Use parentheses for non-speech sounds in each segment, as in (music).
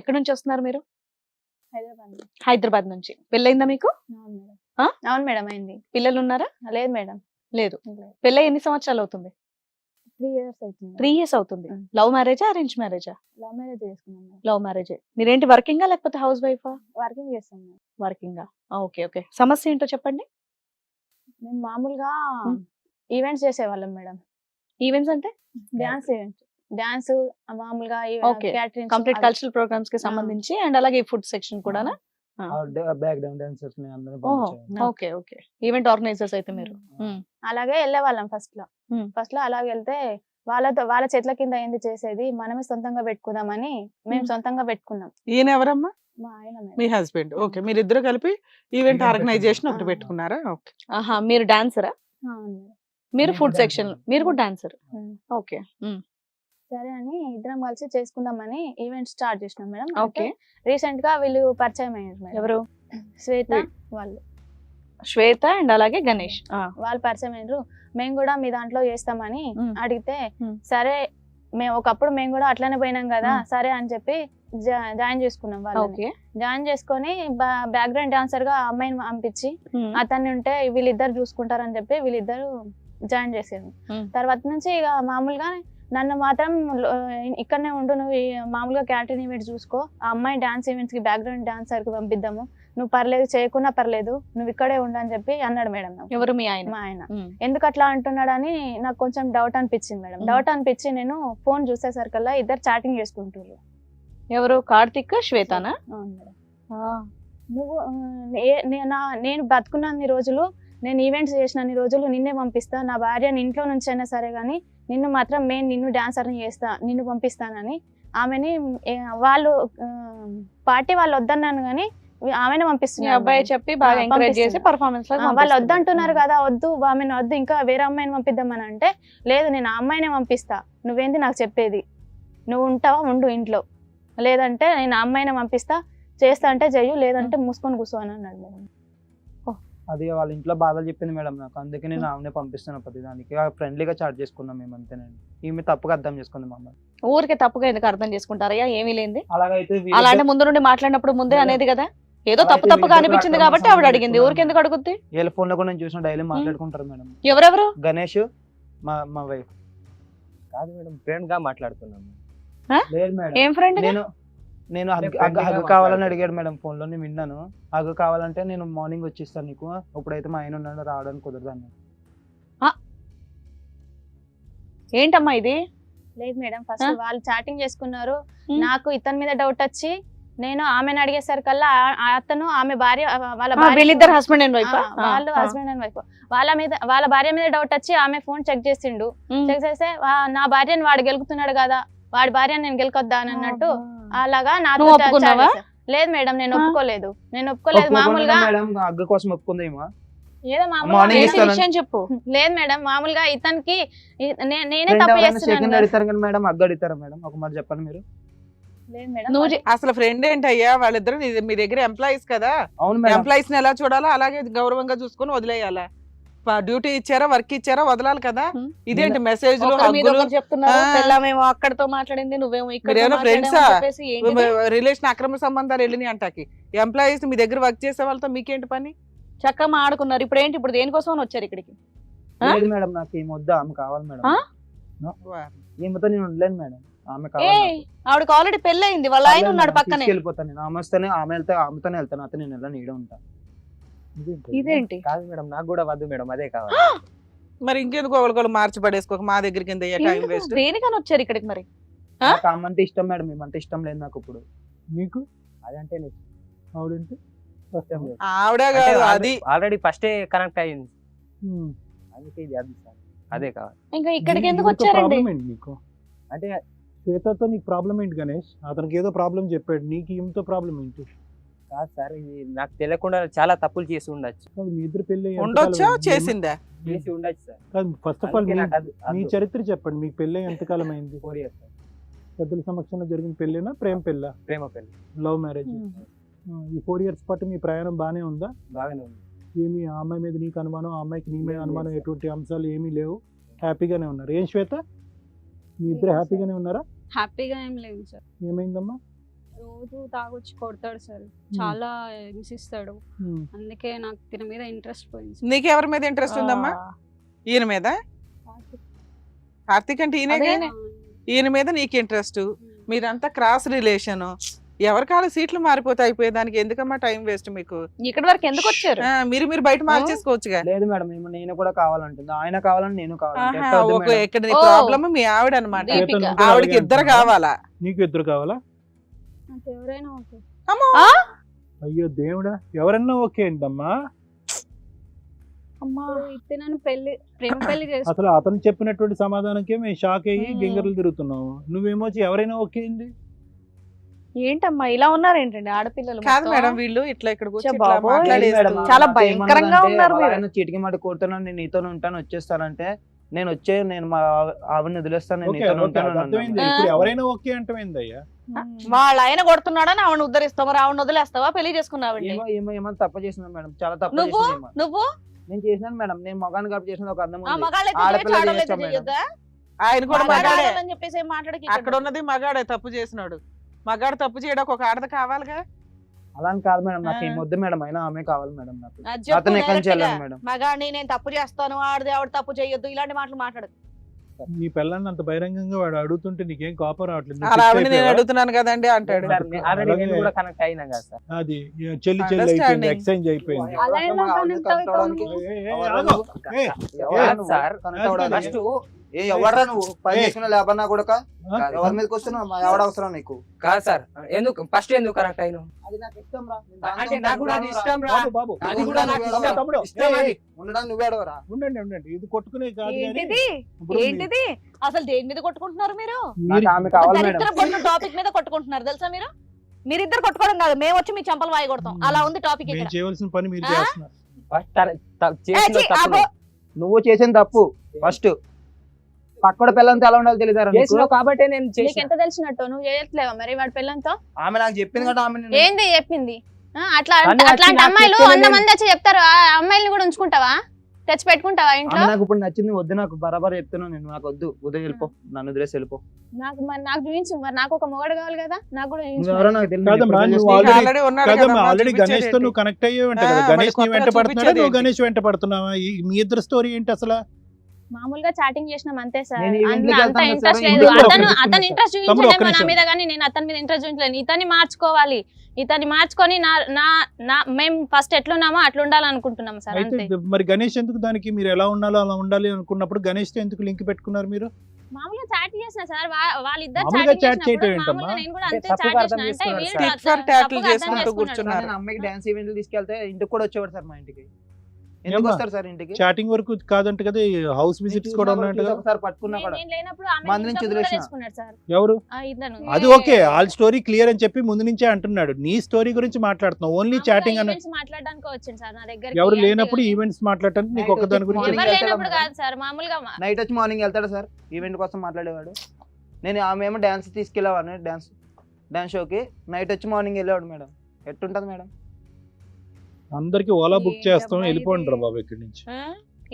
ఎక్కడి నుంచి వస్తున్నారు మీరు? హైదరాబాద్. హైదరాబాద్ నుంచి. పెళ్ళయిందా మీకు? అవును మేడం. ఆ? అవును మేడం అయింది. పిల్లలు ఉన్నారా లేదు మేడం. లేదు. పెళ్ళై ఎన్ని సంవత్సరాలు అవుతుంది? త్రీ ఇయర్స్ అవుతుంది. త్రీ ఇయర్స్ అవుతుంది. లవ్ మ్యారేజా అరేంజ్ మ్యారేజా? లవ్ మ్యారేజ్ చేసుకున్నాం లవ్ మ్యారేజ్. మీరేంటి వర్కింగా లేకపోతే హౌస్ వైఫా? వర్కింగ్ చేస్తాం మేడం. వర్కింగా. Okay okay. సమస్య ఏంటో చెప్పండి. మేము మామూలుగా. ఈవెంట్స్ చేసేవాళ్ళం మేడం. ఈవెంట్స్ అంటే? డాన్స్ ఈవెంట్స్ డాన్స్ మామూలుగా కంప్లీట్ కల్చరల్ ప్రోగ్రామ్స్కి సంబంధించి అండ్ అలాగే ఫుడ్ సెక్షన్ కూడా. Okay okay. ఈవెంట్ ఆర్గనైజర్స్ అయితే మీరు. అలాగే వెళ్ళేవాళ్ళం ఫస్ట్లో. ఫస్ట్లో అలాగే వెళ్తే వాళ్ళతో వాళ్ళ చెట్ల కింద ఏంది చేసేది? మనమే సొంతంగా పెట్టుకుందామని మేము. సొంతంగా పెట్టుకున్నాం. ఈయన ఎవరమ్మా? మా ఆయన మేడం. మీ హస్బెండ్. ఓకే. మీరిద్దరు కలిపి ఈవెంట్ ఆర్గనైజేషన్ ఒకటి. పెట్టుకున్నారా? ఓకే. ఆహా మీరు డాన్సరా. మీరు ఫుడ్. సెక్షన్ మీరు కూడా డాన్సర్. ఓకే. సరే అని ఇద్దరం కలిసి చేసుకుందామని ఈవెంట్ స్టార్ట్ చేసినాం మేడం. ఓకే. రీసెంట్గా వీళ్ళు పరిచయం అయ్యారు మేడం. ఎవరు? శ్వేత వాళ్ళు. శ్వేత అండ్ అలాగే గణేష్. వాళ్ళు పరిచయం అయ్యారు. మేము కూడా మీ దాంట్లో చేస్తామని మ్మ్. అడిగితే మ్మ్. సరే మేము ఒకప్పుడు మేము కూడా అట్లనే పోయినాం కదా మ్మ్. సరే అని చెప్పి జాయిన్ చేసుకున్నాం వాళ్ళు ఓకే. జాయిన్ చేసుకొని బ్యాక్గ్రౌండ్ డాన్సర్గా అమ్మాయిని పంపించి. అతన్ని ఉంటే వీళ్ళిద్దరు చూసుకుంటారని చెప్పి వీళ్ళిద్దరు జాయిన్ చేసారు Mm. తర్వాత నుంచి ఇక మామూలుగా నన్ను మాత్రం ఇక్కడనే ఉండు నువ్వు ఈ మామూలుగా క్యాటరింగ్ ఈవెంట్ చూసుకో. ఆ అమ్మాయి డాన్స్ ఈవెంట్స్కి బ్యాక్గ్రౌండ్ డాన్సర్కి పంపిద్దాము. నువ్వు పర్లేదు చేయకున్నా పర్లేదు నువ్వు ఇక్కడే ఉండు అని చెప్పి అన్నాడు మేడం. ఎవరు మీ ఆయన? మా ఆయన. ఎందుకు అట్లా అంటున్నాడని నాకు కొంచెం డౌట్ అనిపించింది మేడం. డౌట్ అనిపించి నేను ఫోన్ చూసేసరికల్లా ఇద్దరు చాటింగ్ చేసుకుంటారు ఎవరు? కార్తిక్ శ్వేతనా? నువ్వు నేను బతుకున్నన్ని రోజులు నేను ఈవెంట్స్ చేసినన్ని రోజులు నిన్నే పంపిస్తా. నా భార్యని ఇంట్లో నుంచి అయినా సరే కానీ నిన్ను మాత్రం నేను నిన్ను డాన్సర్ని చేస్తా నిన్ను పంపిస్తానని ఆమెని వాళ్ళు పార్టీ వాళ్ళు వద్దన్నాను కానీ ఆమెనే పంపిస్తున్నారు అబ్బాయి చెప్పి బాగా ఎంకరేజ్ చేసి. పర్ఫార్మెన్స్ వాళ్ళు వద్దంటున్నారు కదా వద్దు ఆమెను వద్దు ఇంకా వేరే అమ్మాయిని పంపిద్దామని అంటే లేదు నేను ఆ అమ్మాయినే పంపిస్తా. నువ్వేంది నాకు చెప్పేది? నువ్వు ఉంటావా? ఉండు ఇంట్లో. లేదంటే నేను ఆ అమ్మాయినే పంపిస్తా. చేస్తా అంటే చెయ్యు లేదంటే మూసుకొని కూర్చో అని అన్నాడు అది వాళ్ళ ఇంట్లో బాధలు చెప్పింది మేడం నాకు. అందుకే నేను ఆమెనే పంపిస్తున్నా ప్రతి దానికి ఫ్రెండ్లీగా చాట్ చేసుకున్నాం మేము అంతేనండి. ఈమె తప్పుగా అర్థం చేసుకుంది మమ్మల్ని. ఊరికే తప్పుగా ఎందుకు అర్థం చేసుకుంటారయ్యా? ఏమీ లేంది అలాగైతే అలా అంటే ముందు నుండి మాట్లాడినప్పుడు ముందే. అనేది కదా? ఏదో తప్పు తప్పుగా అనిపించింది కాబట్టి ఆవిడ అడిగింది. ఊరికి ఎందుకు అడుగుద్ది? వీళ్ళ ఫోన్లో కూడా నేను చూసిన డైలీ మాట్లాడుకుంటారు మేడం. ఎవరెవరు? గణేష్ మా మా వైఫ్ కాదు మేడం ఫ్రెండ్గా మేడం. ఏం ఫ్రెండ్ నేను నేను హగ్ నేను హగ్- friendly గా హగ్ కావాలని. అడిగాడు మేడం ఫోన్లో నేను విన్నాను. హగ్ కావాలంటే నేను మార్నింగ్ వచ్చేస్తాను నీకు. ఇప్పుడైతే మా ఆయన ఉన్నాడు రావడానికి కుదరదు అన్నాడు. ఏంటమ్మా ఇది? లేదు మేడం ఫస్ట్? వాళ్ళు చాటింగ్ చేసుకున్నారు. నాకు ఇతని మీద డౌట్ వచ్చి నేను ఆమెను అడిగేసరికల్లా అతను ఆమె భార్య వాళ్ళ వీళ్ళిద్దరు హస్బెండ్ అండ్ వైఫ్ వాళ్ళు హస్బెండ్ అండ్ వైఫ్ వాళ్ళ మీద వాళ్ళ భార్య మీద డౌట్ వచ్చి ఆమె ఫోన్ చెక్ చేసిండు. చెక్ చేస్తే "వా- నా భార్యని వాడు గెలుకుతున్నాడు కదా వాడి భార్యని నేను గెలుకొద్దా అని అన్నట్టు అలాగా నాతో నువ్వు ఒప్పుకున్నావా? లేదు మేడం నేను? ఒప్పుకోలేదు. నేను ఒప్పుకోలేదు మామూలుగా. మేడం కోసం ఒప్పుకుందేమో ఏదో ఇస్తాను. విషయం చెప్పు. లేదు మేడం మామూలుగా ఇతనికి ఇ- నే- నేనే ఫ్రెండ్ తప్పు ఎవరైనా చేస్తున్నాను. సెకండ్ కదా. అడుగుతారు కానీ మేడం అడుగుతారా మేడం? ఒక మాట చెప్పండి మీరు. లేదు మేడం నువ్వు చె- అసలు ఫ్రెండ్ ఏంటయ్యా? వాళ్ళిద్దరు నీ- మీ దగ్గర ఎంప్లాయీస్ కదా? అవును మేడం. ఎంప్లాయీస్ని ఎలా చూడాలో అలాగే గౌరవంగా చూసుకొని వదిలేయాలా? డ్యూటీ ఇచ్చారా వర్క్ ఇచ్చారా వదలాలి కదా. ఇదేంటి మెసేజ్ చెప్తున్నారు అక్కడతో మాట్లాడింది నువ్వేమో ఇక్కడ? రిలేషన్ అక్రమ సంబంధాలు వెళ్ళినాయి అంటాకి. ఎంప్లాయీస్ మీ దగ్గర వర్క్ చేసే వాళ్ళతో మీకేంటి పని? చక్కగా ఆడుకున్నారు ఇప్పుడు ఏంటి? ఇప్పుడు దేనికోసం వచ్చారు ఇక్కడికి? మేడం నాకు ఈమె వద్దు ఆమె కావాలి మేడం? ఈమెతో నేను ఉండలేను మేడం. ఆమె ఏ. ఆవిడకి ఆల్రెడీ పెళ్ళి అయింది వాళ్ళ ఆయన ఉన్నాడు పక్కనే. తీసుకెళ్ళిపోతాను నేను. ఆమె వస్తేనే ఆమె వెళ్తే ఆమెతోనే వెళ్తాను అతను నేను వెళ్ళను ఈడ ఉంటాను ఇదేంటి? కాదు మేడం నాకు కూడా వద్దు మేడం అదే కావాలి. మరి ఇంకెందుకు ఒకరికొకరు మార్చి పడేసుకోక మా దగ్గరికి టైం? వేస్ట్? దేనికని వచ్చారు ఇక్కడికి మరి? నాకు అంటే ఇష్టం మేడం ఏమంటే ఇష్టం లేదు నాకు ఇప్పుడు. నీకు అదంటే ఆవిడంటే లేదు. ఆవిడ అంటే కాదు అది. ఆల్రెడీ ఫస్టే కనెక్ట్ అయ్యింది. అందుకే ఇది అది సార్. అదే కావాలి. ఇంకా ఇక్కడికి ఎందుకు వచ్చారండి? ప్రాబ్లం ఏంటి నీకు? అంటే శ్వేతతో నీకు ప్రాబ్లం ఏంటి గణేష్? అతనికి ఏదో ప్రాబ్లం చెప్పాడు నీకు ఈమెతో ప్రాబ్లం ఏంటి? కాదు సార్ ఇది నాకు తెలియకుండా చాలా తప్పులు చేసి ఉండొచ్చు. కాదు, మీ ఇద్దరు పెళ్ళి ఉండొచ్చా? చేసిందా? చేసి ఉండొచ్చు సార్. కాదు ఫస్ట్ ఆఫ్ ఆల్ అందుకే నాకు అది- మీ అది చరిత్ర చెప్పండి మీకు పెళ్ళి ఎంతకాలం అయింది? Four years sir. పెద్దల సమక్షంలో జరిగిన పెళ్ళేనా ప్రేమ పెళ్ళ? ప్రేమ పెళ్ళి లవ్ మ్యారేజ్ ఈ ఫోర్ ఇయర్స్ పాటు మీ ప్రయాణం బాగానే ఉందా? బాగానే ఉంది. ఏమి ఆ అమ్మాయి మీద నీకు అనుమానం ఆ అమ్మాయికి నీ మీద అనుమానం ఎటువంటి అంశాలు ఏమీ లేవు. హ్యాపీగానే ఉన్నారు. ఏం శ్వేత? మీ ఇద్దరు హ్యాపీగానే ఉన్నారా? హ్యాపీగా ఏం లేదు సార్. ఏమైందమ్మా? రోజు తాగొచ్చి కొడతాడు సార్. చాలా హింసిస్తాడు. ఉమ్. అందుకే నాకు దీని మీద ఇంట్రెస్ట్ పోయింది. నీకు ఎవరి మీద ఇంట్రెస్ట్ ఉందమ్మా? ఈయన మీద? కార్తీక్. అంటే ఈయనే ఈయన మీద నీకు ఇంట్రెస్ట్ మీదంతా క్రాస్ రిలేషన్ ఎవరి కాల సీట్లు మారిపోతే అయిపోయేదానికి ఎందుకమ్మా టైం వేస్ట్ మీకు? ఇక్కడ వరకు ఎందుకు వచ్చారు? ఆ, మీరు మీరు బయట మార్చేసుకోవచ్చుగా. లేదు మేడం నేను కూడా కావాలంటుంది. ఆయన కావాలని నేను మేడం? ఇక్కడ. ప్రాబ్లమ్ మీ ఆవిడ అనమాట ఆవిడకి ఇద్దరు? కావాలా? నీకు ఇద్దరు కావాలా? ఎవరైనా ఓకే ఆ? అయ్యో దేవుడా ఎవరన్నా ఓకే ఏంటమ్మా అమ్మా ఇప్పుడు ఇస్తే నన్ను పెళ్ళి ప్రేమ పెళ్ళి చేస్తా అసలు అతను చెప్పినటువంటి సమాధానంకే మేము షాక్ అయ్యి. గింగర్లు తిరుగుతున్నాము నువ్వేమో వచ్చి ఎవరైనా ఓకే ఏంది ఏంటమ్మా ఇలా ఉన్నారు ఏంటండి ఆడపిల్లలు కాదు మొత్తం? మేడం వీళ్ళు ఇట్లా బాబోయ్. మాట్లాడేస్తూ- మేడం, చాలా భయంకరంగా ఉన్నారు మీరు. చీటికి మాట కోరుతున్నాను నేను నీతో ఉంటాను వచ్చేస్తానంటే నేను వచ్చే నేను మా ఆవిడని వదిలేస్తాను నేను ఓకే, ఉంటాను అది ఎవరైనా ఓకే అంటమైంది అయ్యా వాళ్ళ ఆయన కొడుతున్నాడని ఆవిడ ఉద్ధరిస్తావా? ఆవిడ వదిలేస్తావా? పెళ్ళి చేసుకున్నావండి ఏమో ఏమో ఏమో తప్పు చేసిన మేడం. చాలా తప్పు నువ్వు. నువ్వు? నేను చేసినాను మేడం. నేను మగాన్ని కాబట్టి చేసిన ఒక అర్థం మగాళ్ళైతే ఆడపిల్ల? ఆయన కూడా మగాడే. అక్కడ ఉన్నది మగాడే తప్పు చేసినాడు. మగాడు తప్పు చేయడానికి ఒక ఆడది కావాలిగా? అలా అని కాదు మేడం నాకు. ఏం వద్దు మేడం అయినా ఆమె కావాలి మేడం నాకు అతను ఎక్కడి నుంచి. వెళ్ళాను మేడం మగాడిని నేను తప్పు చేస్తాను ఆడది ఆవిడ తప్పు చేయొద్దు ఇలాంటి మాటలు మాట్లాడు నీ పిల్లని అంత బహిరంగంగా వాడు అడుగుతుంటే నీకేం కోపం రావట్లేదు నేను? అడుగుతున్నాను కదండి అంటాడు సార్, నే- already నేను కూడా కనెక్ట్ అయినా కదా సార్ అది చెల్లి చెల్లి అయిపోయింది. ఎక్స్చేంజ్ అయిపోయింది? సార్. ఏ ఎవర్రా నువ్వు? పని. చేసుకున్న లేబర్ కూడా? ఎవరి మీదకి వస్తున్నావు? ఎవడ అవసరం నీకు? కాదు సార్ ఎందుకు? ఫస్ట్ ఎందుకు కనెక్ట్ అయినా అది నాకు ఇష్టం రా. నేను అంటే దాంతో నాకు కూడా అది. ఇష్టం రా. బాబు బాబు. అది కూడా నాకు ఇష్టం. తమ్ముడు ఇష్టం ఏ, అది. ఉండడానికి నువ్వే అడవరా ఉండండి ఉండండి. ఇది కొట్టుకునే కాదు కానీ ఏంటిది? అసలు దేని మీద కొట్టుకుంటున్నారు మీరు? ఆమె కావాలి మేడం. టాపిక్ మీద కొట్టుకుంటున్నారు తెలుసా మీరు? మీరిద్దరు కొట్టుకోవడం కాదు. మేము వచ్చి మీ చంపలు వాయి కొడతాం. అలా ఉంది టాపిక్ ఇక్కడ. చేయవలసిన పని మీరు? చేస్తున్నారు. నువ్వు. చేసిన తప్పు. ఫస్ట్ పక్కడ పిల్లలతో ఎలా ఉండాలో చేసినావు కాబట్టే నేను నీకు ఎంత తెలిసినట్టు? నువ్వు చేయట్లేవా మరి వాడి పిల్లలతో? ఆమె నాకు చెప్పింది కదా ఆమె నేను- ఏంది చెప్పింది? ఆ, అట్లా అట్లాంటి అమ్మాయిలు వంద మంది వచ్చి చెప్తారు. ఆ అమ్మాయిల్ని కూడా ఉంచుకుంటావా? తెచ్చి పెట్టుకుంటావా ఇంట్లో? ఆమె నాకు ఇప్పుడు నచ్చింది వద్దు నాకు బరాబర్ చెప్తున్నాను నేను. నాకు వద్దు ఉదయం వెళ్ళిపో నన్ను వదిలేసి వెళ్ళిపో. నాకు మరి నాకు చూపించు మరి నాకు ఒక మొగడు కావాలి కదా నాకు కూడా చూపించు నాకు తెలియదు. కాదమ్మా, నేను నువ్వు ఎప్పుడు already- ఆల్రెడీ ఉన్నాడు కదమ్మా, ఆల్రెడీ గణేష్తో? నువ్వు కనెక్ట్ అయ్యే ఉంటా ఆ, కదా. మళ్ళీ గణేష్ని కొత్తగా వెంట పడుతున్నాడా చూపించేది నువ్వు ఏంటి? గణేష్ వెంట పడుతున్నావా ఈ- మీ ఇద్దరు స్టోరీ ఏంటి అసలు? మామూలుగా చాటింగ్ చేసినాం అంతే సార్ అంత ఇంట్రెస్ట్ లేదు అతను అతను ఇంట్రెస్ట్ చూపించలేదు నా. మీద కానీ నేను అతని మీద ఇంట్రెస్ట్ చూపించలేను ఇతన్ని మార్చుకోవాలి ఇతన్ని మార్చుకొని నా నా నా మేము ఫస్ట్ ఎట్లున్నామో అట్లా ఉండాలనుకుంటున్నాం సార్ అంతే మరి గణేష్ ఎందుకు దానికి మీరు ఎలా ఉండాలో అలా ఉండాలి అనుకున్నప్పుడు గణేష్తో ఎందుకు లింక్ పెట్టుకున్నారు మీరు మామూలుగా చాట్ చేసిన సార్ వాళ్ళిద్దరు చేసినప్పుడు? మామూలుగా నేను కూడా అంతే చాట్ చేసిన అంటే వీళ్ళు. కూర్చున్నారు. అమ్మాయికి డాన్స్ ఈవెంట్లు తీసుకెళ్తే ఇంటికి కూడా వచ్చేవాడు సార్ మా ఇంటికి ఎందుకు? వస్తారు సార్ ఇంటికి? చాటింగ్ వరకు కాదంట కదా హౌస్ విజిట్స్ కూడా ఉన్నాయంట కదా. ఒకసారి పట్టుకున్నా నేను- కూడా. నేను లేనప్పుడు ఆమె మంది నుంచి సార్. ఎవరు? అది ఓకే ఆల్ స్టోరీ క్లియర్ అని చెప్పి ముందు నుంచే అంటున్నాడు. నీ స్టోరీ గురించి మాట్లాడుతున్నావు ఓన్లీ చాటింగ్ అన్న మాట్లాడడానికి వచ్చింది సార్ నా దగ్గర ఎవరు లేనప్పుడు ఈవెంట్స్ మాట్లాడటానికి నీకు ఒక్క దాని గురించి morning ఎవరు వెళ్తాడా లేనప్పుడు మేడం? కాదు సార్ మామూలుగా మా- నైట్ వచ్చి మార్నింగ్ వెళ్తాడు సార్? ఈవెంట్ కోసం మాట్లాడేవాడు. నేను ఆమె ఏమో డాన్స్ తీసుకెళ్ళేవాడిని డాన్స్ డాన్స్ షోకి నైట్ వచ్చి మార్నింగ్ వెళ్ళేవాడు మేడం. ఎట్టుంటది మేడం? అందరికి ఓలా బుక్ చేస్తాం వెళ్ళిపోండి రా? బాబు ఇక్కడి నుంచి. ఆ?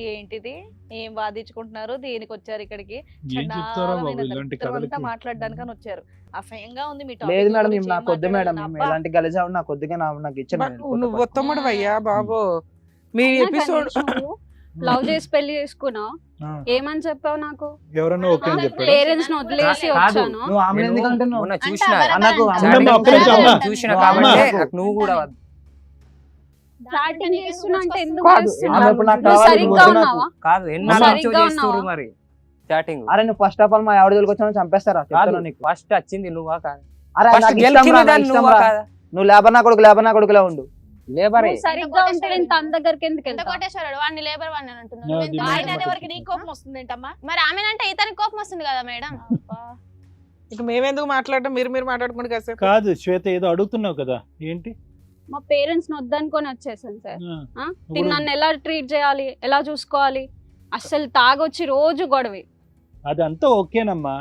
ఏంటిది? ఏం బాధించుకుంటున్నారు దేనికి వచ్చారు ఇక్కడికి? ఏం చెప్తారా బాబు చండాలమైన ఇలాంటి దరిద్రం అంతా కథలకి మాట్లాడడానికని వచ్చారు. అసహ్యంగా ఉంది మీ లేదు మేడం గురించి మేము ఏం నాకు వద్దు మేడం అబ్బా, ఎలాంటి గలీజా నాకు వద్దుగా నా- నాకు ఇచ్చాను బట్ నువ్వు ఉత్తముడు అయ్యా బాబు. మీ ఎపిసోడ్ నువ్వు (laughs) లవ్ చేసి పెళ్ళి చేసుకున్నావు ఏమని చెప్పావు నాకు? ఎవరన్నా ఓకే అని చెప్పాడు? పేరెంట్స్ని వదిలేసి కాదు. వచ్చాను. నువ్వు ఆమె మొన్న చూసిన. అన్నకు చేసిన అమ్మ. చూసిన కాబట్టి. నాకు నువ్వు కూడా వద్దు. చాటింగ్ చేస్తున్నా అంటే ఎందుకు చేస్తున్నావు? ఇప్పుడు నాకు నువ్వు కావాలి, సరిగ్గా నాకు. ఉన్నావా? కాదు ఎన్నాళ్ళ సరిగ్గా నుంచో చేస్తున్నారు ఉన్నావా? మరి? చాటింగ్ అరే నువ్వు ఫస్ట్ ఆఫ్ ఆల్ మా ఎవరి దగ్గరికి వచ్చానో చంపేస్తారా? కాదు చెప్తాను నీకు. ఫస్ట్ వచ్చింది నువ్వా కాదు? అరే ఫస్ట్ నాకు ఇష్టం రా, నాకు దాన్ని ఇష్టం నువ్వా రా. కాదా? నువ్వు లేబర్ నా కొడుకు లేబర్ నా కొడుకులా ఉండు. లేబరే. నువ్వు సరిగ్గా ఉంటే నేను తన దగ్గరికి ఎందుకు ఎంత వెళ్తా? కొట్టేశాడు? వాడిని లేబర్ వాడిని అని అంటున్నాడు నువ్వు ఆయన ఆయన అనే వరకు నీ పట్టుకుంటా. కోపం వస్తుంది ఏంటమ్మా మరి ఆమెనంటే ఇతనికి కోపం వస్తుంది కదా మేడం? ఇక మేమెందుకు మాట్లాడడం? మీరు మీరు మాట్లాడుకుంటే కాసేపు. కాదు శ్వేత ఏదో అడుగుతున్నావు కదా. ఏంటి? మా పేరెంట్స్ వద్దనుకొని వచ్చేసాను సార్. ఆ, ఆ? ఇప్పుడు- తిని నన్ను ఎలా ట్రీట్ చేయాలి ఎలా చూసుకోవాలి? అస్సలు తాగొచ్చి రోజు గొడవే. అదంతా ఓకేనమ్మా.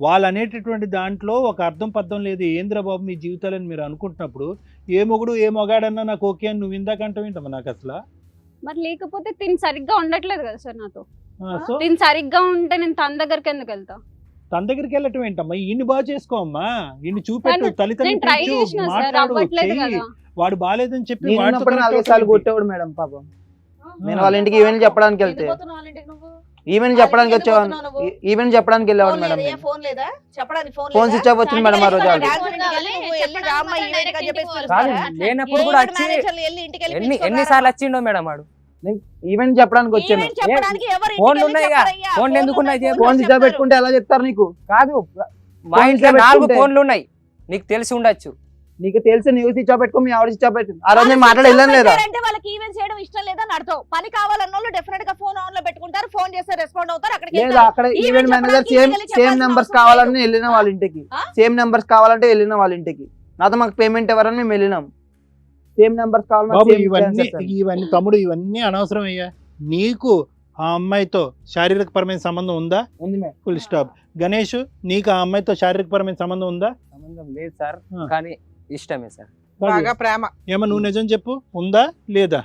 వాళ్ళు అనేటటువంటి దాంట్లో ఒక అర్థం పద్ధం లేదు. ఏంద్రా బాబు మీ జీవితాలని మీరు అనుకుంటున్నప్పుడు? ఏ మొగుడు ఏ మొగాడన్నా నాకు ఓకే అని నువ్వు ఇందాక అంటావు నాకు అసలు? మరి లేకపోతే తిని సరిగ్గా ఉండట్లేదు కదా సార్ నాతో. తిని సరిగ్గా ఉంటే నేను తన దగ్గరికి ఎందుకు వెళ్తా? తన దగ్గరికి వెళ్ళటం ఏంటమ్మా? ఈయన్ని బాగా చేసుకోమ్మా ఈయన్ని చూపెట్టు తల్లిదండ్రులు వాడు బాగాలేదని చెప్పి సార్లు? కొట్టేవాడు మేడం పాపం నేను వాళ్ళ ఇంటికి ఈవెంట్ చెప్పడానికి వెళ్తే? ఈవెంట్ చెప్పడానికి? ఈ- ఈవెంట్ చెప్పడానికి వెళ్ళేవాడు ఫోన్ మేడం. ఫోన్ లేదా చెప్పడానికి ఫోన్ ఫోన్ లేదా? స్విచ్ ఆఫ్ వచ్చింది మేడం ఆ రోజు? లేనప్పుడు కూడా వచ్చి ఎన్ని ఎన్నిసార్లు? వచ్చిండో మేడం వాడు ఈవెంట్ చెప్పడానికి వచ్చాను ఫోన్లు. చెప్పరయ్యా? ఫోన్లు ఫోన్లు ఎందుకు ఉన్నాయి? ఉన్నాయి, ఫోన్ స్విచ్ ఆఫ్. పెట్టుకుంటే ఎలా చెప్తారు నీకు కాదు మా ఇంట్లో నాలుగు ఫోన్లు ఉన్నాయి నీకు తెలిసి ఉండొచ్చు నీకు తెలిసి స్విచ్ ఆఫ్ పెట్టుకో మీ ఆవిడ స్విచ్ ఆఫ్ పెట్టు ఆ రోజు నేను వాళ్ళు మాట్లాడి వెళ్ళాను లేదా అంటే వాళ్ళకి ఈవెంట్ చేయడం ఇష్టం లేదని అర్థం పని కావాలన్న వాళ్ళు డెఫినెట్గా ఫోన్ ఆన్లో పెట్టుకుంటారు ఫోన్ చేస్తే రెస్పాండ్ అవుతారు అక్కడికి లేదా. అక్కడ event manager same same numbers కావాలని. వెళ్ళిన? వాళ్ళ ఇంటికి? సేమ్ నెంబర్స్ కావాలంటే వెళ్ళిన వాళ్ళ ఇంటికి నాతో మాకు పేమెంట్ ఎవరని మేము వెళ్ళినాం సేమ్ నెంబర్స్ కావాలి మాకు బాబు same ఇవన్నీ. ఇవన్నీ తమ్ముడు ఇవన్నీ అనవసరం అయ్యా నీకు ఆ అమ్మాయితో శారీరక పరమైన సంబంధం ఉందా ఉంది ఫుల్ స్టాప్ గణేష్ నీకు ఆ అమ్మాయితో శారీరక పరమైన సంబంధం ఉందా సంబంధం లేదు సార్. కానీ ఇష్టమే సార్. బాగా ప్రేమ. ఏమో నువ్వు నిజం చెప్పు. ఉందా? లేదా?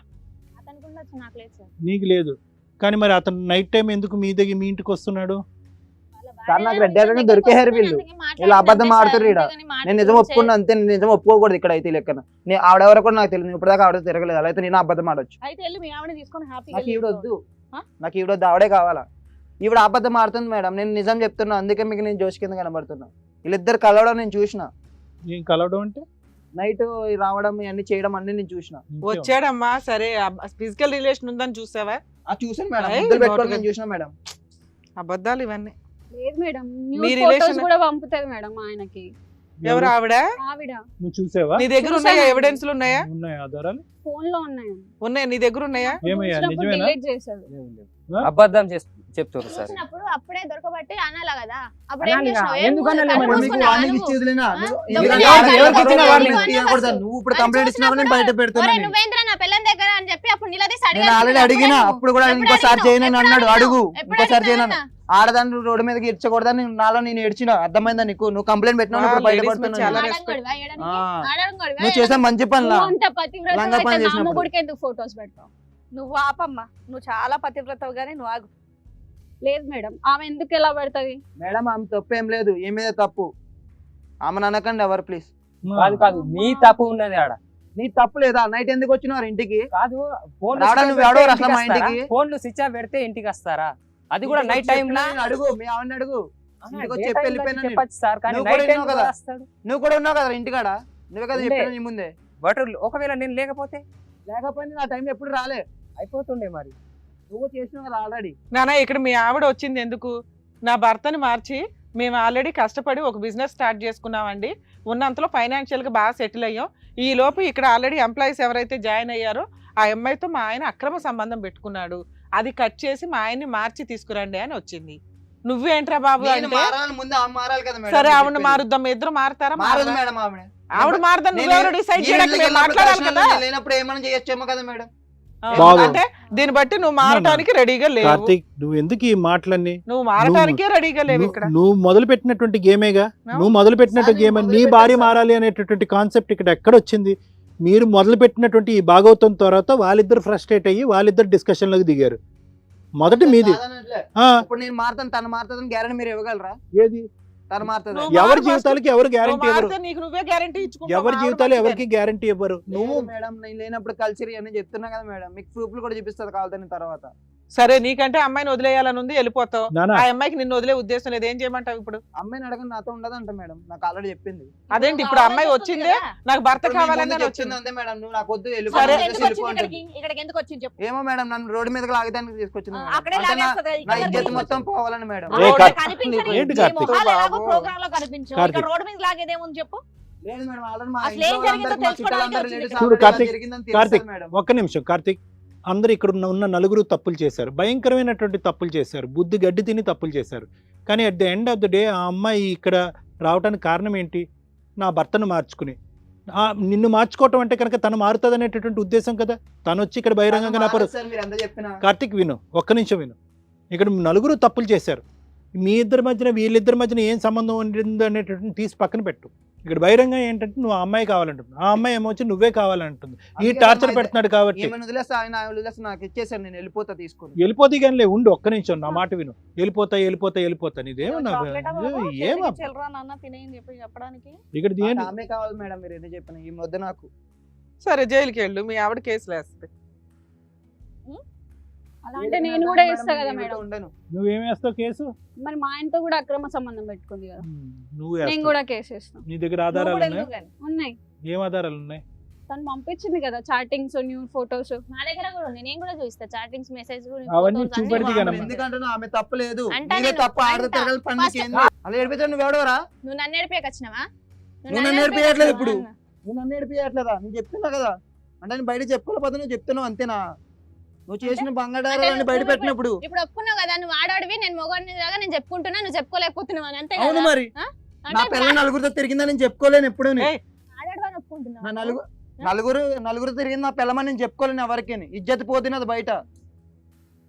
అతనికి ఉండొచ్చు నాకు లేదు సార్. నీకు లేదు. కానీ మరి అతను నైట్ టైం ఎందుకు మీ దగ్గర మీ ఇంటికి వస్తున్నాడు? సార్, నాకు రెడ్ హ్యాండ్ దొరికేశారు వీళ్ళు. వీళ్ళు అబద్ధం ఆడుతుర్రు ఈడ. నేను నిజం ఒప్పుకున్నా అంతే నేను నిజం ఒప్పుకోకూడదు ఇక్కడ అయితే లెక్కన. నేను ఆవిడెవరో కూడా నాకు తెలియదు ఇప్పుడు దాకా ఆవిడ తిరగలేదు. అలా అయితే నేను అబద్ధం ఆడొచ్చు. నాకు ఈవిడ వద్దు? నాకు ఈవిడ వద్దు ఆవిడే కావాలా? ఈవిడ అబద్ధం ఆడుతుంది మేడం. నేను నిజం చెప్తున్నా. అందుకే మీకు నేను జోష్ కింద కనబడుతున్నా. వీళ్ళిద్దరు కలవడం నేను చూసిన. ఏం కలవడం అంటే? నైట్ రావడం ఇవన్నీ చేయడం అన్ని నేను చూసిన. వచ్చాడమ్మా సరే ఫిజికల్ రిలేషన్ ఉందని చూసావా? ఆ చూసాను మేడం. ముద్దులు పెట్టుకొని నేను చూసిన మేడం. అబద్ధాలు ఇవన్నీ. లేదు మేడం. మీ ఫోటోస్ కూడా పంపుతుంది మేడం ఆయనకి. ఎవరు? ఆవిడ? ఆవిడ. నువ్వు చూసావా? నీ దగ్గర ఉన్నాయా? చూసానండి. ఎవిడెన్స్లు ఉన్నాయా? ఉన్నాయి? ఆధారాలు ఫోన్లో ఉన్నాయి? ఉన్నాయి? నీ దగ్గర ఉన్నాయా? ఏమయ్యా? నిజమేనా? డిలీట్ చేశాడు అబద్ధం చెప్తారు సార్. అప్పుడే దొరకబట్టి అనాలా కదా? నువ్వు? ఇప్పుడు కంప్లైంట్ ఇచ్చినావు నేను బయట పెడుతున్నాను నా పిల్లని దగ్గర అని చెప్పి నిలదీసి నేను ఆల్రెడీ అడిగినా అప్పుడు కూడా ఇంకోసారి చేయనని అన్నాడు. అడుగు. ఇంకోసారి చేయను ఆడదాన్ని రోడ్డు మీదకి ఇచ్చకూడదని నాలో నేను ఏడ్చిన. అర్థమైందా నీకు? నువ్వు కంప్లైంట్ పెట్టినావు ఇప్పుడు బయట. నువ్వు చేసే మంచి పతివ్రత లంగా పని ఎందుకు ఫొటోస్ పెడతావు? నువ్వు ఆపమ్మా. నువ్వు చాలా పతివ్రతవు గానీ నువ్వు ఆగు. లేదు మేడం. ఆమె ఎందుకు ఎలా పెడతది? మేడం ఆమె తప్పు ఏం లేదు. ఏ మీద తప్పు. ఆమె అనకండి ఎవరు ప్లీజ్. కాదు కాదు. నీ తప్పు ఉన్నది ఆడ. నీ తప్పు లేదా? నైట్ ఎందుకు వచ్చినారు ఇంటికి? కాదు ఫోన్? ఫోన్లు స్విచ్ ఆఫ్ పెడితే ఇంటికి వస్తారా? అది కూడా నైట్ టైం అడుగు. మీ ఆవిడని అడుగు. చెప్పి వెళ్ళిపోయినా సార్ కానీ నువ్వు కూడా ఉన్నావు కదా. వస్తాడు. నువ్వు కూడా ఉన్నావు కదా ఇంటికాడ? నువ్వే కదా. చెప్పినా నీ ముందే. బట్ ఒకవేళ నేను లేకపోతే? లేకపోయినా నా టైం ఎప్పుడు రాలే. అయిపోతుండే మరి. నువ్వు చేసినావు కదా ఆల్రెడీ నానా ఇక్కడ మీ ఆవిడ వచ్చింది ఎందుకు? నా భర్తని మార్చి మేము ఆల్రెడీ కష్టపడి ఒక బిజినెస్ స్టార్ట్ చేసుకున్నామండి. ఉన్నంతలో ఫైనాన్షియల్గా బాగా సెటిల్ అయ్యాం. ఈ లోపు ఇక్కడ ఆల్రెడీ ఎంప్లాయీస్ ఎవరైతే జాయిన్ అయ్యారో ఆ అమ్మాయితో మా ఆయన అక్రమ సంబంధం పెట్టుకున్నాడు. అది కట్ చేసి మా ఆయన్ని మార్చి తీసుకురండి అని వచ్చింది. నువ్వేంట్రా బాబు నేను అంటే? మారాలని ముందు ఆమె మారాలి కదా మేడం సరే ఆవిడ. మారుద్దాం. మీ ఇద్దరు మారుతారా? మారదు మారరా? మేడం ఆవిడ. ఆవిడ మారదని నేను నువ్వెవరు? డిసైడ్ చేయడానికి ఇంటికి మేము వెళ్ళినప్పుడు మాట్లాడాలి కదా. లేనప్పుడు ఏమైనా చేయొచ్చేమో కదా మేడం. అంటే దీన్ని బట్టి నువ్వు మారటానికి రెడీగా లేవు. కార్తీక్ నువ్వు ఎందుకు ఈ మాటలన్నీ? నువ్వు మారటానికే రెడీగా లేవు నువ్వు- ఇక్కడ. నువ్వు మొదలు పెట్టినటువంటి గేమేగా. నువ్వు మొదలు పెట్టినట్టు గేమ్ నీ భార్య మారాలి అనేటటువంటి కాన్సెప్ట్ ఇక్కడ ఎక్కడ వచ్చింది మీరు మొదలు పెట్టినటువంటి ఈ భాగవతం తర్వాత వాళ్ళిద్దరు ఫ్రస్ట్రేట్ అయ్యి వాళ్ళిద్దరు డిస్కషన్లోకి దిగారు. మొదటి మీది. కాదనట్లే. ఆ, ఇప్పుడు నేను మారుతాను తను మారుతుందని గ్యారెంటీ మీరు ఇవ్వగలరా? ఏది? ఎవరి జీవితాలకి ఎవరు గ్యారంటీ ఇవ్వరు? మారితే నీకు నువ్వే గ్యారంటీ ఇచ్చుకుంటావు. ఎవరి జీవితాలు. ఎవరికి గ్యారంటీ ఇవ్వరు? నువ్వు మేడం నేను లేనప్పుడు కల్చర్ ఇవన్నీ చెప్తున్నా కదా మేడం. మీకు ప్రూఫ్లు కూడా చూపిస్తుంది కావాలని తర్వాత. సరే నీకంటే అమ్మాయిని వదిలేయాలని ఉంది వెళ్ళిపోతావు. నానా. ఆ అమ్మాయికి నిన్ను వదిలే ఉద్దేశం లేదు. ఏం చేయమంటావు ఇప్పుడు? అమ్మాయిని అడగని నాతో ఉండదంట మేడం. నాకు ఆల్రెడీ చెప్పింది. అదేంటి ఇప్పుడు అమ్మాయి వచ్చిందే? నాకు భర్త ఇప్పుడు మీ ముందు కావాలని వచ్చింది. అంతే మేడం. నువ్వు నాకు వద్దు వెళ్ళిపో. సరే. అని ఎందుకు చెప్పేసి వచ్చింది వెళ్ళిపో ఇక్కడికి అంటుంది. ఇక్కడికి ఎందుకు వచ్చింది చెప్పు. ఏమో మేడం నన్ను రోడ్డు మీదకి లాగడానికి తీసుకొచ్చింది ఆ, మేడం. అక్కడే అంటే నా- లాగేస్తుంది. నా ఇక్కడ ఇజ్జత్ మొత్తం పోవాలని మేడం. ఏ రోడ్డు కార్తీక్, కనిపించని ఏంటి నీ కార్తీక్? మొహాలు ఎలాగో బాబు. ప్రోగ్రామ్లో కనిపించవు కార్తీక్. ఇక్కడ రోడ్డు మీద చెప్పు? లేదు మేడం ఆల్రెడీ మా అసలు ఇంట్లో ఏం జరిగిందో వాళ్ళందరికీ మా తెలుసుకోవడానికి చుట్టాలందరూ వచ్చింది relatives ఇక్కడ. చూడు already కార్తీక్, ఇలా జరిగిందని కార్తీక్. తెలుస్తుంది మేడం. ఒక్క నిమిషం కార్తీక్. అందరు ఇక్కడ ఉన్న ఉన్న నలుగురు తప్పులు చేశారు. భయంకరమైనటువంటి తప్పులు చేశారు. బుద్ధి గడ్డి తిని తప్పులు చేశారు. కానీ at the end of the day ఆ అమ్మాయి ఇక్కడ రావడానికి కారణం ఏంటి? నా భర్తను మార్చుకుని. నిన్ను మార్చుకోవటం అంటే కనుక తను మారుతుంది అనేటటువంటి ఉద్దేశం కదా? తను వచ్చి ఇక్కడ బహిరంగంగా నా పరు మారదు సార్, మీరు ఎంత చెప్పినా కార్తీక్ విను. ఒక్క నిమిషం విను. ఇక్కడ నలుగురు తప్పులు చేశారు. మీ ఇద్దరి మధ్యన వీళ్ళిద్దరి మధ్యన ఏం సంబంధం ఉండింది అనేటటువంటి తీసి పక్కన పెట్టు. ఇక్కడ బహిరంగ ఏంటంటే నువ్వు ఆ అమ్మాయి కావాలంటుంది ఆ అమ్మాయి ఏమో వచ్చి నువ్వే కావాలంటుంది. ఈ టార్చర్ పెడుతున్నాడు కాబట్టి. నాకు ఇచ్చేసాను నేను వెళ్ళిపోతా తీసుకొని. వెళ్ళిపోతే కానీ లే ఉండు ఒక్క నిమిషం నా మాట విను. వెళ్ళిపోతా వెళ్ళిపోతా వెళ్ళిపోతా? ఏమా ఇక్కడ నాకు ఏంటి? ఆమె కావాలి మేడం మీరు ఎన్ని చెప్పిన ఈ వద్ద నాకు. సరే జైలుకి వెళ్ళు మీ ఆవిడ కేసులు వేస్తుంది అలా అంటే నేను కూడా వేస్తా కదా మేడం. ఉండను. నువ్వేం వేస్తావు కేసు? మరి మా ఆయనతో కూడా అక్రమ సంబంధం పెట్టుకుంది కదా. నువ్వు నేను కూడా కేసు వేస్తాను నీ దగ్గర ఆధారాలు ఉన్నాయి? ఏం ఆధారాలు ఉన్నాయి? తను పంపించింది కదా చాటింగ్స్ న్యూ ఫొటోస్. నా దగ్గర కూడా ఉంది. నేను కూడా చూస్తా చాటింగ్స్ మెసేజ్ అవన్నీ చూపెడితే. ఎందుకంటే ఆమె తప్పు లేదు. అంటే నీదే నేను- తప్పు. నీకేంది? అలా ఏడిపితే నువ్వు ఎవడవరా? నువ్వు నన్ను నేర్పేకి వచ్చినావా నువ్వు నన్ను నేర్పియట్లేదు ఇప్పుడు. నువ్వు నన్ను ఏడిపియట్లేదా? నేను చెప్తున్నా కదా. అంటే నేను బయట చెప్పుకోలేకపోతే నువ్వు చెప్తున్నావు అంతేనా? నువ్వు చేసిన బంగాడారాన్ని బయట పెట్టినప్పుడు. ఇప్పుడు ఒప్పుకున్నావు కదా నువ్వు ఆడవాడివి నేను మొగడిని లాగా నేను చెప్పుకుంటున్నా నువ్వు చెప్పుకోలేకపోతున్నావు అని అంతే అవును మరి? నా అంటే పిల్ల నలుగురితో తిరిగిందని నేను చెప్పుకోలేను ఎప్పుడు నలుగురు నలుగురు నలుగురు తిరిగింది నా పిల్లమని నేను చెప్పుకోలేను ఎవరికి ఇజ్జత్ పోతుంది అది బయట.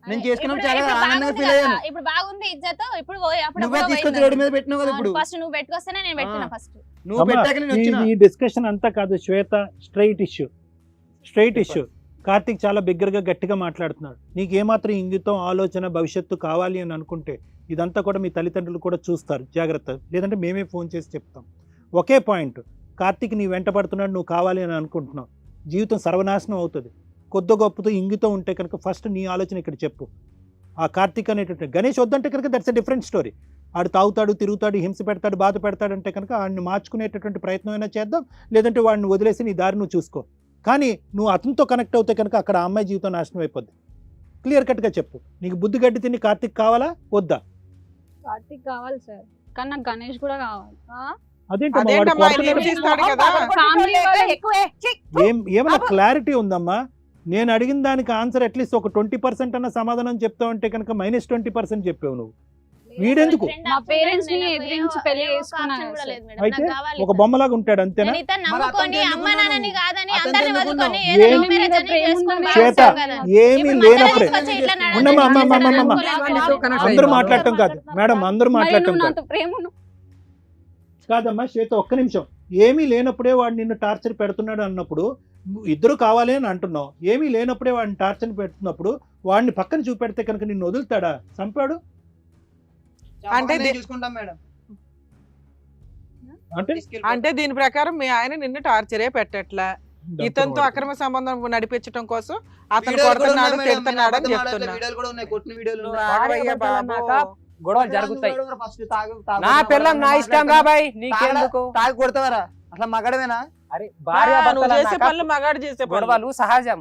నేను ఇప్పుడు- చాలా ఇప్పుడు ఆనందంగా బాగుంది ఫీల్ అయ్యాను. ఇప్పుడు బాగుంది ఇజ్జత్ ఇప్పుడు నువ్వే తీసుకొచ్చి. రోడ్డు మీద పెట్టినావు కదా ఇప్పుడు. ఫస్ట్ నువ్వు పెట్టుకొస్తేనే నేను పెట్టినా. ఫస్ట్ నువ్వు పెట్టాక నేను వచ్చిన. ఈ డిస్కషన్ అంతా కాదు Shweta straight issue straight issue Karthik చాలా బిగ్గరగా గట్టిగా మాట్లాడుతున్నాడు. నీకు ఏమాత్రం ఇంగితం ఆలోచన భవిష్యత్తు కావాలి అని అనుకుంటే ఇదంతా కూడా మీ తల్లిదండ్రులు కూడా చూస్తారు. జాగ్రత్త. లేదంటే మేమే ఫోన్ చేసి చెప్తాం. ఒకే పాయింట్. కార్తీక్ నీ వెంట పడుతున్నాడు నువ్వు కావాలి అని అనుకుంటున్నావు. జీవితం సర్వనాశనం అవుతుంది. కొద్ద గొప్పతో ఇంగితం ఉంటే కనుక ఫస్ట్ నీ ఆలోచన ఇక్కడ చెప్పు. ఆ కార్తీక్ అనేటువంటి గణేష్ వద్దంటే కనుక దట్స్ అ డిఫరెంట్ స్టోరీ ఆడు తాగుతాడు తిరుగుతాడు హింస పెడతాడు బాధ పెడతాడు అంటే కనుక వాడిని మార్చుకునేటటువంటి ప్రయత్నం అయినా చేద్దాం. లేదంటే వాడిని వదిలేసి నీ దారి నువ్వు చూసుకో. కానీ నువ్వు అతనితో కనెక్ట్ అవుతే కనుక అక్కడ ఆ అమ్మాయి జీవితం నాశనం అయిపోద్ది. క్లియర్ కట్గా చెప్పు. నీకు బుద్ధి గడ్డి తిని కార్తీక్ కావాలా? వద్దా? కార్తీక్ కావాలి సార్. కానీ నాకు గణేష్ కూడా కావాలి. ఏమైనా క్లారిటీ ఉందమ్మా? నేను అడిగిన దానికి ఆన్సర్ అట్లీస్ట్ ఒక ట్వంటీ పర్సెంట్ అన్న సమాధానం చెప్తావు అంటే కనుక మైనస్ ట్వంటీ పర్సెంట్ చెప్పావు నువ్వు. వీడెందుకు? మా parents ని ఎదిరించి పెళ్ళి చేసుకున్నాను అయితే నాకు కావాలి ఒక బొమ్మలాగా ఉంటాడు అంతేనా నేను ఇతను మరి నమ్ముకొని అతనికి అమ్మ ఎందుకు నాన్నని ఉన్నావు? కాదని అతనికి అందరిని ఎందుకు వదులుకొని ఉన్నావు? ఏదో ఏమి లేనప్పుడే. ఉండమ్మా, అమ్మ, అమ్మ, అమ్మ, అందరూ. మాట్లాడటం కాదు. మేడం అందరూ మాట్లాడటం కాదు. కాదమ్మా శ్వేత ఒక్క నిమిషం. ఏమీ లేనప్పుడే వాడు నిన్ను టార్చర్ పెడుతున్నాడు అన్నప్పుడు ఇద్దరు కావాలి అని అంటున్నావు. ఏమీ లేనప్పుడే వాడిని టార్చర్ పెడుతున్నప్పుడు వాడిని పక్కన చూపెడితే కనుక నిన్ను వదులుతాడా? చంపాడు? అంటే చూసుకుంటాం మేడం. అంటే? అంటే దీని ప్రకారం మీ ఆయన నిన్ను టార్చరే పెట్టట్లా? ఇతనితో అక్రమ సంబంధం నడిపించడం కోసం అతను కొడుతున్నాడు తిడుతున్నాడు అని చెప్తున్నా. వీడియోలు కూడా ఉన్నాయి కొట్టిన వీడియోలు నువ్వు ఉన్నాయి. ఆగవయ్యా బాబు. గొడవలు జరుగుతాయి. నా పిల్లం నా ఇష్టం రాబాయ్ నీకెందుకు? తాగి కొడతావరా? అట్లా మగడమేనా? అరే భార్య నువ్వు చేసే పనులు మగాడు చేసే పనులు. గొడవలు సహజం.